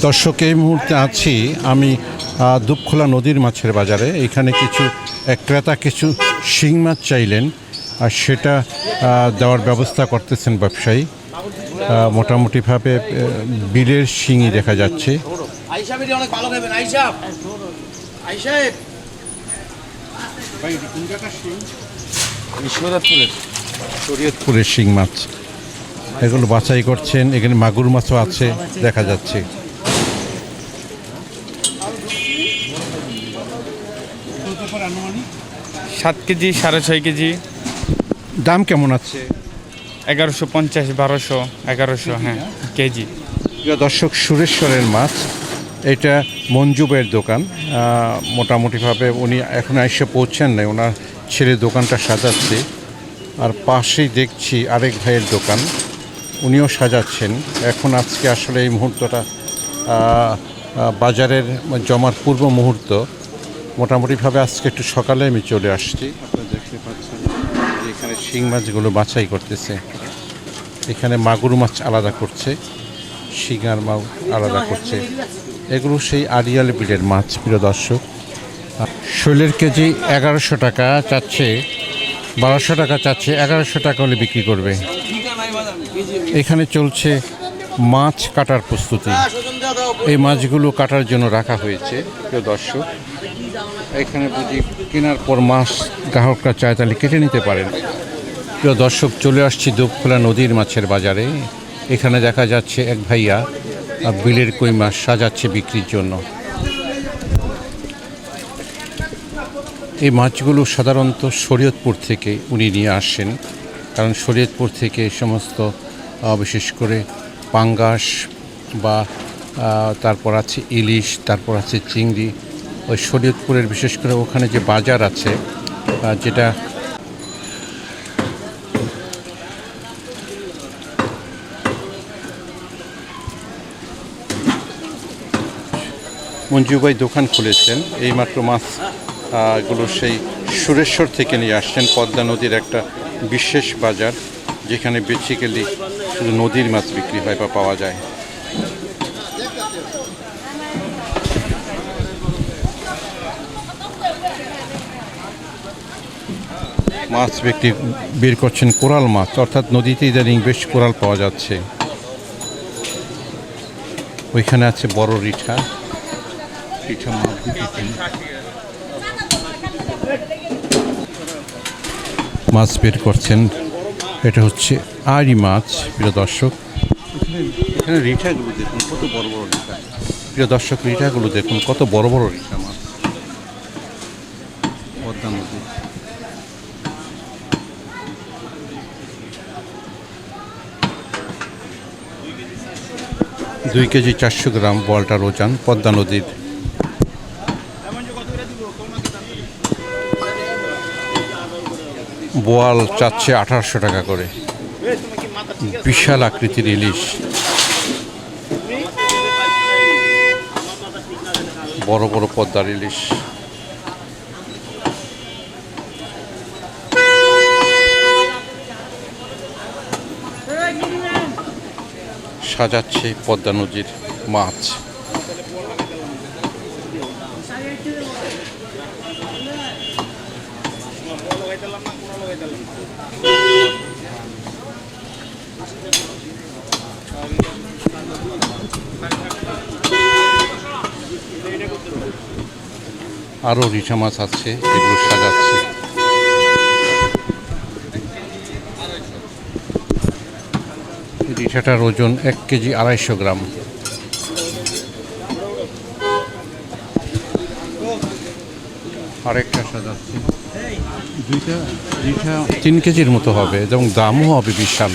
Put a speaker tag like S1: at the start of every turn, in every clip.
S1: দর্শক এই মুহূর্তে আছি আমি দুপখোলা নদীর মাছের বাজারে। এখানে কিছু এক ক্রেতা কিছু শিং মাছ চাইলেন আর সেটা দেওয়ার ব্যবস্থা করতেছেন ব্যবসায়ী। আহ, মোটামুটিভাবে বিলের শিঙি দেখা যাচ্ছে। শরীয়তপুরের শিং মাছ। এগুলো বাছাই করছেন এখানে মাগুর মাছও আছে দেখা যাচ্ছে।
S2: সাত কেজি সাড়ে ছয় কেজি।
S1: দাম কেমন আছে?
S2: এগারোশো পঞ্চাশ বারোশো এগারোশো হ্যাঁ কেজি।
S1: প্রিয় দর্শক সুরেশ্বরের মাছ এটা মঞ্জুবের দোকান। মোটামুটিভাবে উনি এখন এসে পৌঁছেন নাই ওনার ছেলে দোকানটা সাজাচ্ছে। আর পাশেই দেখছি আরেক ভাইয়ের দোকান উনিও সাজাচ্ছেন। এখন আজকে আসলে এই মুহূর্তটা বাজারের জমার পূর্ব মুহূর্ত। মোটামুটিভাবে আজকে একটু সকালে আমি চলে আসছি। আপনারা দেখতে পাচ্ছেন যে এখানে শিং মাছগুলো বাছাই করতেছে। এখানে মাগুর মাছ আলাদা করছে শিঙার মাছ আলাদা করছে। এগুলো সেই আড়িয়াল বিলের মাছ, প্রিয় দর্শক। শৈলের কেজি এগারোশো টাকা চাচ্ছে, বারোশো টাকা চাচ্ছে, এগারোশো টাকা হলে বিক্রি করবে। এখানে চলছে মাছ কাটার প্রস্তুতি। এই মাছগুলো কাটার জন্য রাখা হয়েছে, প্রিয় দর্শক। এখানে বুঝি কেনার পর মাছ গ্রাহকরা চায় তাহলে কেটে নিতে পারেন। প্রিয় দর্শক, চলে আসছি দুপখোলা নদীর মাছের বাজারে। এখানে দেখা যাচ্ছে এক ভাইয়া বিলের কই মাছ সাজাচ্ছে বিক্রির জন্য। এই মাছগুলো সাধারণত শরীয়তপুর থেকে উনি নিয়ে আসেন, কারণ শরীয়তপুর থেকে সমস্ত বিশেষ করে পাঙ্গাস বা তারপর আছে ইলিশ, তারপর আছে চিংড়ি। ওই শরীয়তপুরের বিশেষ করে ওখানে যে বাজার আছে যেটা মঞ্জু ভাই দোকান খুলেছেন, এইমাত্র মাছ এগুলো সেই সুরেশ্বর থেকে নিয়ে আসছেন, পদ্মা নদীর একটা বিশেষ বাজার, যেখানে বেসিক্যালি শুধু নদীর মাছ বিক্রি হয় বা পাওয়া যায়। মাছ বিক্রি বের করছেন কোরাল মাছ, অর্থাৎ নদীতে ইদানিং বেশ কোরাল পাওয়া যাচ্ছে। ওইখানে আছে বড় রিঠা। রিঠা মাছ মাছ বের করছেন এটা হচ্ছে আড়ি মাছ প্রিয় দর্শক। এখানে রিঠাগুলো দেখুন কত বড় বড় রিঠা। প্রিয় দর্শক রিঠাগুলো দেখুন কত বড় বড় রিঠা মাছ। পদ্মা নদী। দুই কেজি চারশো গ্রাম বলটার ওজন পদ্মা নদীর বোয়াল চাচ্ছে আঠারোশো টাকা করে। বিশাল আকৃতির ইলিশ। বড় বড় পদ্মার ইলিশ। সাজাচ্ছে পদ্মা নদীর মাছ। আরও রিঠা মাছ আছে, এগুলো সাজাচ্ছে। রিঠাটার ওজন এক কেজি আড়াইশো গ্রাম। আরেকটা সাজাচ্ছে। দুইটা রিঠা তিন কেজির মতো হবে এবং দামও হবে বিশাল।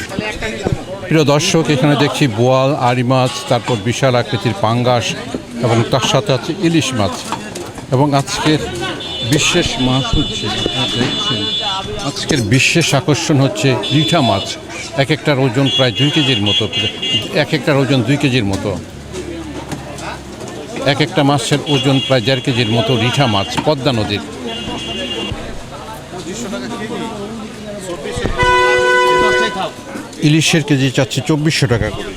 S1: প্রিয় দর্শক, এখানে দেখছি বোয়াল, আড়ি মাছ, তারপর বিশাল আকৃতির পাঙ্গাস এবং তার সাথে আছে ইলিশ মাছ। এবং আজকের বিশেষ মাছ হচ্ছে দেখছেন, আজকের বিশেষ আকর্ষণ হচ্ছে রিঠা মাছ। এক একটার ওজন প্রায় দুই কেজির মতো, এক একটার ওজন দুই কেজির মতো। এক একটা মাছের ওজন প্রায় দেড় কেজির মতো রিঠা মাছ, পদ্মা নদীর। ইলিশের কেজি চাচ্ছে চব্বিশশো টাকা করে।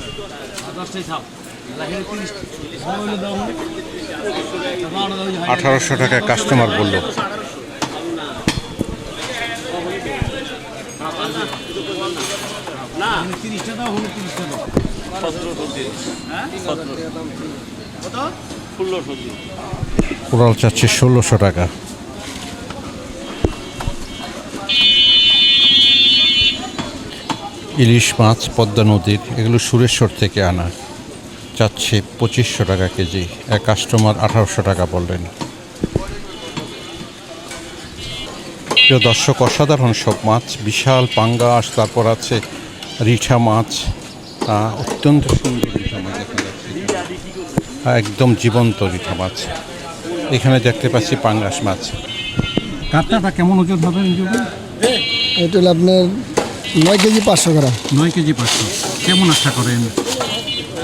S1: আঠারোশো টাকায় কাস্টমার বলল। কোরাল চাচ্ছে ষোলোশো টাকা। ইলিশ মাছ পদ্মা নদীর, এগুলো সুরেশ্বর থেকে আনা। চাচ্ছে পঁচিশশো টাকা কেজি। এক কাস্টমার আঠারোশো টাকা বললেন। প্রিয় দর্শক অসাধারণ সব মাছ বিশাল পাঙ্গাস তারপর আছে রিঠা মাছ অত্যন্ত সুন্দর রিঠা মাছ। একদম জীবন্ত রিঠা মাছ। এখানে দেখতে পাচ্ছি পাঙ্গাস মাছ। কাতলাটা কেমন ওজন হবে
S3: এটা আপনার নয় কেজি পাঁচশো গ্রাম।
S1: নয় কেজি পাঁচশো। কেমন আশা করেন?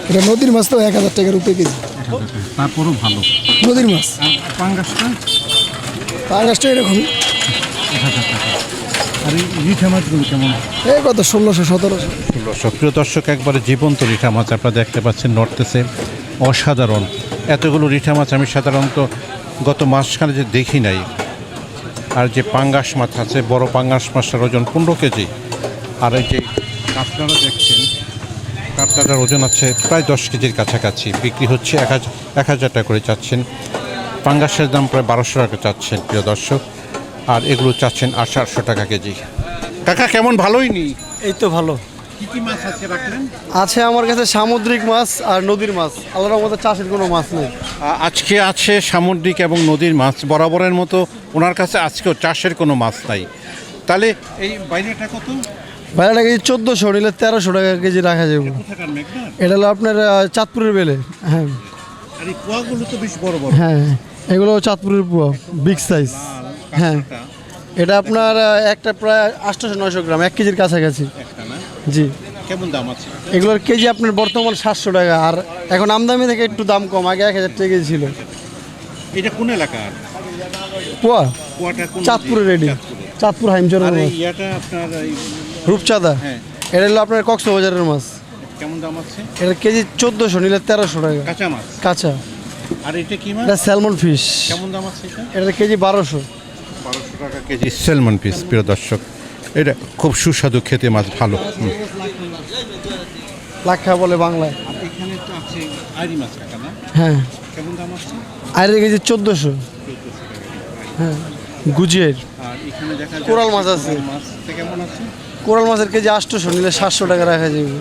S3: এটা নদীর মাছ তো এক হাজার টাকার উপরে কেজি।
S1: তারপরও ভালো।
S3: নদীর মাছ।
S1: পাঙ্গাসটা?
S3: পাঙ্গাসটা এরকম।
S1: এক হাজার টাকা। আর এই রিঠা মাছগুলো কেমন?
S3: এই কত? ষোলোশো সতেরোশো।
S1: ষোলোশো। প্রিয় দর্শক একবারে জীবন্ত রিঠা মাছ আপনারা দেখতে পাচ্ছেন নর্থেসে অসাধারণ। এতগুলো রিঠা মাছ আমি সাধারণত গত মাসখানে যে দেখি নাই আর যে পাঙ্গাস মাছ আছে বড় পাঙ্গাস মাছটার ওজন পনেরো কেজি। আর এই যে কাতলাটা দেখছেন কাতলাটার ওজন আছে প্রায় দশ কেজির কাছাকাছি। বিক্রি হচ্ছে এক হাজার এক হাজার টাকা করে চাচ্ছেন। পাঙ্গাসের দাম প্রায় বারোশো টাকা চাচ্ছেন প্রিয় দর্শক। আর এগুলো চাচ্ছেন আটশো টাকা কেজি। কাকা কেমন? ভালোই নি?
S4: এই তো ভালো।
S1: আছে
S4: আমার কাছে সামুদ্রিক মাছ আর নদীর মাছ। আল্লাহর মতো চাষের কোনো মাছ নেই।
S1: আজকে আছে সামুদ্রিক এবং নদীর মাছ। বরাবরের মতো ওনার কাছে আজকেও চাষের কোনো মাছ নাই। তাহলে এই বাইরেটা কত?
S4: ভাইয়াটা কেজি চোদ্দোশো নিলে তেরোশো টাকা কেজি রাখা যাবে। এটা হলো আপনার চাঁদপুরের বেলে। হ্যাঁ।
S1: বড়
S4: হ্যাঁ এগুলো চাঁদপুরের পুয়া বিগ সাইজ। হ্যাঁ। এটা আপনার একটা প্রায় আটশোশো নয়শো গ্রাম এক কেজির কাছাকাছি। জি।
S1: কেমন দাম আছে?
S4: এগুলোর কেজি আপনার বর্তমান সাতশো টাকা আর এখন আমদামি থেকে একটু দাম কম আগে এক হাজার টাকা ছিল।
S1: এটা কোন এলাকার
S4: পোয়া? চাঁদপুরে রেডি
S1: চাঁদপুর
S4: হাইমচর
S1: ইয়াটা আপনার
S4: রূপচাঁদা?
S1: হ্যাঁ।
S4: এটা হলো আপনার কক্সবাজারের মাছ।
S1: কেমন দাম আছে?
S4: এটা কেজি চোদ্দোশো নিলে তেরোশো টাকা।
S1: কাঁচা মাছ?
S4: কাঁচা।
S1: আর এটা কি মাছ?
S4: এটা স্যালমন ফিশ
S1: কেমন দাম আছে এটা?
S4: কেজি বারোশো।
S1: বারোশো টাকা কেজি সেলমন পিস প্রিয় দর্শক। এটা খুব সুস্বাদু খেতে মাছ ভালো।
S4: লাক্ষা বলে বাংলায়।
S1: এখানে তো আছে আইরি মাছ না?
S4: হ্যাঁ।
S1: কেমন দাম আছে?
S4: আর কেজি চোদ্দোশো। হ্যাঁ। গুজিয়ের।
S1: আর এখানে দেখা
S4: কোরাল মাছ আছে।
S1: মাছ কেমন আছে?
S4: কোরাল মাছের কেজি আটশোশো নিলে সাতশো টাকা রাখা যাবে।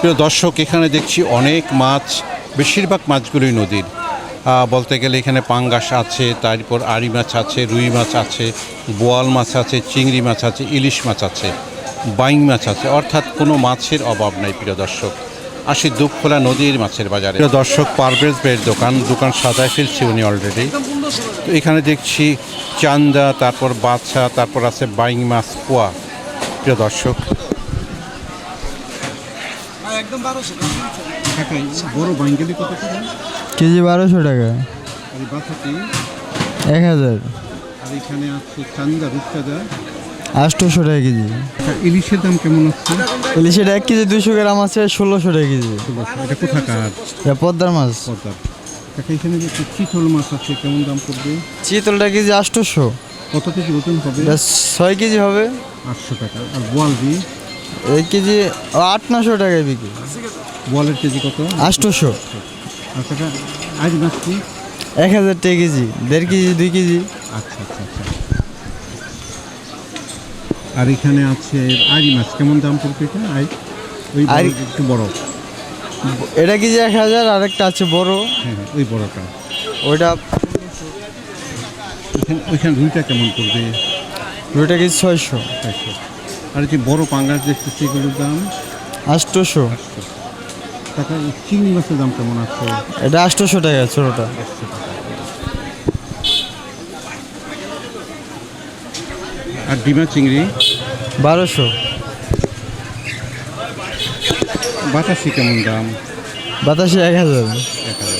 S1: প্রিয় দর্শক, এখানে দেখছি অনেক মাছ, বেশিরভাগ মাছগুলোই নদীর। বলতে গেলে এখানে পাঙ্গাস আছে, তারপর আড়ি মাছ আছে, রুই মাছ আছে, বোয়াল মাছ আছে, চিংড়ি মাছ আছে, ইলিশ মাছ আছে, বাইং মাছ আছে। অর্থাৎ কোনো মাছের অভাব নাই, প্রিয় দর্শক। আসি দুপখোলা নদীর মাছের বাজারে। প্রিয় দর্শক, পারভেজ বের দোকান দোকান সাজায় ফেলছি উনি অলরেডি তো এখানে দেখছি চান্দা, তারপর বাচ্চা তারপর আছে বাইং মাছ, পোয়া। প্রিয় দর্শক। বড় বাঙ্গালি কত করে
S5: কেজি বারোশো টাকা। এক হাজার।
S1: এখানে
S5: আটশোশো টাকা কেজি।
S1: ইলিশের দাম কেমন আছে
S5: ইলিশের এক কেজি দুশো গ্রাম আছে ষোলোশো টাকা কেজি।
S1: এটা কোথাকার?
S5: এটা পদ্মার মাছ।
S1: পদ্মার। এখানে যে একটু চিতল মাছ আছে কেমন দাম পড়বে?
S5: চিতলটা কেজি আটশোশো।
S1: কত কেজি ওজন হবে?
S5: ছয় কেজি হবে।
S1: আটশো টাকা। আর বোয়াল দিয়ে?
S5: এক কেজি আট নশো টাকায় বিক্রি।
S1: বোয়ালের কেজি কত?
S5: আটশোশো
S1: আর টাকা আজ মাছ কি?
S5: এক হাজার টাকা কেজি দেড় কেজি দুই কেজি।
S1: আচ্ছা আচ্ছা আচ্ছা। আর এখানে আছে আড়ি মাছ। কেমন দাম পড়বে এটা? আই ওই
S5: আড়ি-
S1: একটু বড়।
S5: এটা কেজি এক হাজার আর একটা আছে বড়।
S1: হ্যাঁ হ্যাঁ, ওই বড়টা।
S5: ওইটা
S1: ওইখানে ওইখানে রুইটা কেমন পড়বে?
S5: ওইটা কেজি ছয়শো।
S1: আর যে বড় পাঙ্গাস দেখতেছি এগুলোর দাম?
S5: আটশোশো।
S1: টাকা চিংড়ি মাছের দাম কেমন আছে?
S5: এটা আটশোশো টাকা ছোটোটা।
S1: আর ডিমা চিংড়ি?
S5: বারোশো।
S1: বাতাসি কেমন দাম?
S5: বাতাসে এক হাজার।
S1: এক হাজার।